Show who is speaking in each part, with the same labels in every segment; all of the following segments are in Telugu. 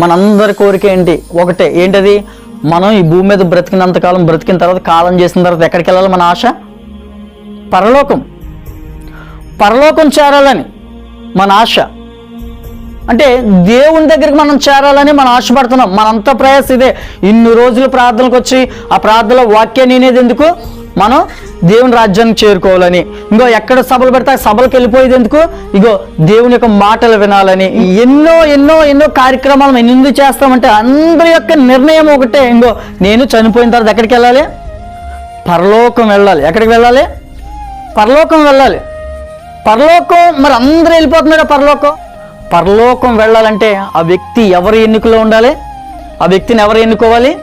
Speaker 1: మనందరి కోరిక ఏంటి? ఒకటే. ఏంటది? మనం ఈ భూమి మీద బ్రతికినంత కాలం బ్రతికిన తర్వాత కాలం చేసిన తర్వాత ఎక్కడికి వెళ్ళాలి మన ఆశ? పరలోకం. పరలోకం చేరాలని మన ఆశ. అంటే దేవుని దగ్గరికి మనం చేరాలని మనం ఆశపడుతున్నాం. మనంత ప్రయాస ఇదే. ఇన్ని రోజులు ప్రార్థనలకు వచ్చి ఆ ప్రార్థనలో వాక్యాన్ని వినేది ఎందుకు? మనం దేవుని రాజ్యానికి చేరుకోవాలని. ఇంకో ఎక్కడ సభలు పెడితే ఆ సభలకు వెళ్ళిపోయేది ఎందుకు? ఇగో దేవుని యొక్క మాటలు వినాలని. ఎన్నో ఎన్నో ఎన్నో కార్యక్రమాలు మేము ఎందుకు చేస్తామంటే అందరి యొక్క నిర్ణయం ఒకటే. ఇంకో నేను చనిపోయిన తర్వాత ఎక్కడికి వెళ్ళాలి? పరలోకం వెళ్ళాలి. ఎక్కడికి వెళ్ళాలి? పరలోకం వెళ్ళాలి. పరలోకం మరి అందరూ వెళ్ళిపోతున్నారా పరలోకం? పరలోకం వెళ్ళాలంటే ఆ వ్యక్తి ఎవరి ఎన్నికలో ఉండాలి? ఆ వ్యక్తిని ఎవరు ఎన్నుకోవాలి?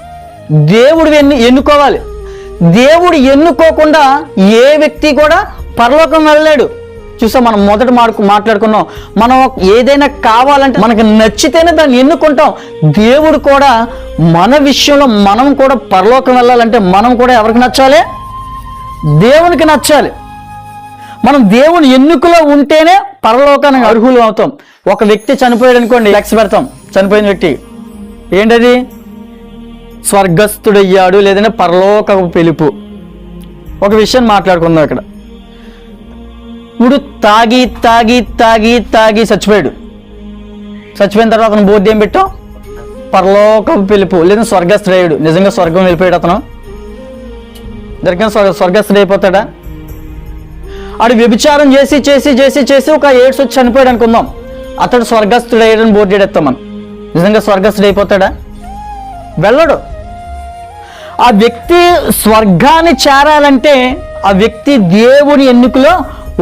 Speaker 1: దేవుడు ఎన్ను ఎన్నుకోవాలి? దేవుడు ఎన్నుకోకుండా ఏ వ్యక్తి కూడా పరలోకం వెళ్ళలేడు. చూసా మనం మొదట మాడు మాట్లాడుకున్నాం. మనం ఏదైనా కావాలంటే మనకు నచ్చితేనే దాన్ని ఎన్నుకుంటాం. దేవుడు కూడా మన విషయంలో మనం కూడా పరలోకం వెళ్ళాలంటే మనం కూడా ఎవరికి నచ్చాలి? దేవునికి నచ్చాలి. మనం దేవుని ఎన్నుకలో ఉంటేనే పరలోకానికి అర్హులు అవుతాం. ఒక వ్యక్తి చనిపోయాడు అనుకోండి లెక్స్ పెడతాం. చనిపోయిన వ్యక్తి. ఏంటది? స్వర్గస్థుడయ్యాడు లేదంటే పరలోక పిలుపు. ఒక విషయం మాట్లాడుకుందాం ఇక్కడ. ఇప్పుడు తాగి తాగి తాగి తాగి చచ్చిపోయాడు. చచ్చిపోయిన తర్వాత అతను బోర్డు ఏం పెట్టాం పరలోక పిలుపు. లేదా స్వర్గస్థుడయ్యాడు. నిజంగా స్వర్గం వెళ్ళిపోయాడు అతను. జరిగిన స్వర్గ స్వర్గస్థుడు అయిపోతాడా ఆడు వ్యభిచారం చేసి చేసి చేసి చేసి ఒక ఏడ్స్ వచ్చి చనిపోయాడు అనుకుందాం. అతడు స్వర్గస్థుడయ్యాడని బోర్డు ఎడతాం మనం నిజంగా స్వర్గస్థుడు అయిపోతాడా వెళ్ళడు. ఆ వ్యక్తి స్వర్గాన్ని చేరాలంటే ఆ వ్యక్తి దేవుని ఎన్నికలో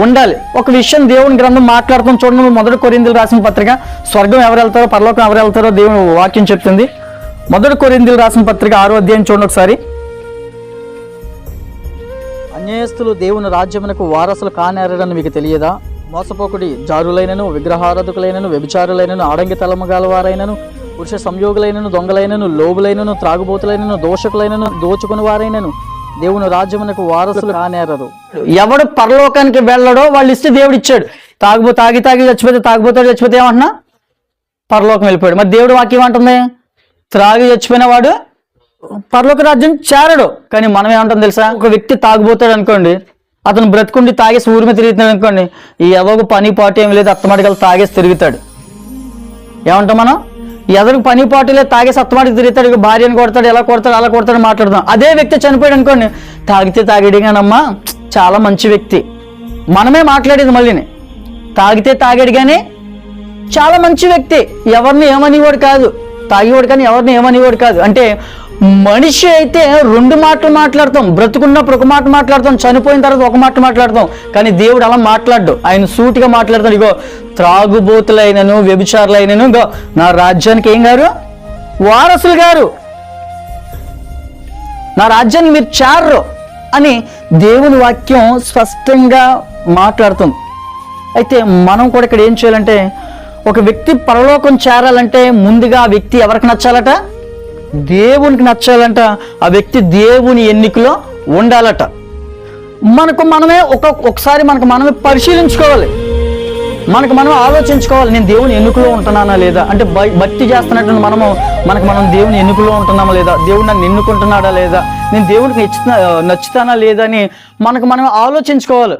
Speaker 1: ఉండాలి. ఒక విషయం దేవుని గ్రంథం మాట్లాడుతాం చూడండి. మొదటి కొరిందులు రాసిన పత్రిక స్వర్గం ఎవరు వెళ్తారో పరలోకం ఎవరు వెళ్తారో దేవుని వాక్యం చెప్తుంది. మొదటి కొరిందులు రాసిన పత్రిక ఆరో అధ్యాయం చూడండి ఒకసారి. అన్యాయస్తులు దేవుని రాజ్యమునకు వారసులు కానేరడని మీకు తెలియదా? మోసపోకుడి జారులైనను విగ్రహారాధకులైనను వ్యభిచారులైనను ఆడంగి తలము గలవారైనను పురుష సంయోగులైనను దొంగలైనను లోబులైనను త్రాగుబోతులైనను దోషకులైనను దోచుకుని వారైనను. దేవుని రాజ్యమునకు వారసులు కానేరరు. ఎవడు పరలోకానికి వెళ్ళడో వాళ్ళు ఇస్తే దేవుడు ఇచ్చాడు. తాగుబో తాగి తాగి చచ్చిపోతే తాగుబోతాడు చచ్చిపోతే ఏమంటున్నా? పరలోకం వెళ్ళిపోయాడు. మరి దేవుడు వాక్యం ఏమంటుంది? త్రాగి చచ్చిపోయిన వాడు పరలోక రాజ్యం చేరడు. కానీ మనం ఏమంటాం తెలుసా? ఒక వ్యక్తి తాగుబోతాడు అనుకోండి అతను బ్రతుకుండి తాగేసి ఊరి మీద తిరుగుతున్నాడు అనుకోండి ఈ ఎవరికి పని పాటు ఏం లేదు అత్తమాటికల్ తాగేసి తిరుగుతాడు. ఏమంటాం మనం? ఎదరికి పని పాటు తాగే తాగేసి తిరుగుతాడు ఇక భార్యను కొడతాడు ఎలా కొడతాడు అలా కొడతాడు మాట్లాడదాం. అదే వ్యక్తి చనిపోయాడు అనుకోండి తాగితే తాగేడిగానమ్మా చాలా మంచి వ్యక్తి. మనమే మాట్లాడేది మళ్ళీని. తాగితే తాగాడు కానీ చాలా మంచి వ్యక్తి. ఎవరిని ఏమనివాడు కాదు. తాగేవాడు కానీ ఎవరిని ఏమనివాడు కాదు. అంటే మనిషి అయితే రెండు మాటలు మాట్లాడతాం బ్రతుకున్నప్పుడు ఒక మాట మాట్లాడతాం చనిపోయిన తర్వాత ఒక మాట మాట్లాడతాం. కానీ దేవుడు అలా మాట్లాడు ఆయన సూటిగా మాట్లాడతాడు ఇగో త్రాగుబోతులైనను వ్యభిచారులైనను ఇగో నా రాజ్యానికి ఏం గారు? వారసులు గారు. నా రాజ్యాన్ని మీరు చారు అని దేవుని వాక్యం స్పష్టంగా మాట్లాడుతుంది. అయితే మనం కూడా ఇక్కడ ఏం చేయాలంటే ఒక వ్యక్తి పరలోకం చేరాలంటే ముందుగా ఆ వ్యక్తి ఎవరికి నచ్చాలట? దేవునికి నచ్చాలంట ఆ వ్యక్తి దేవుని ఎన్నికలో ఉండాలట. మనకు మనమే ఒక ఒకసారి మనకు మనమే పరిశీలించుకోవాలి. మనకు మనం ఆలోచించుకోవాలి నేను దేవుని ఎన్నికలో ఉంటున్నానా లేదా? అంటే భక్తి చేస్తున్నట్టు మనము మనకు మనం దేవుని ఎన్నికలో ఉంటున్నామా లేదా? దేవుడు నన్ను ఎన్నుకుంటున్నాడా లేదా? నేను దేవుడికి నచ్చుతా నచ్చుతానా లేదా అని మనకు మనం ఆలోచించుకోవాలి.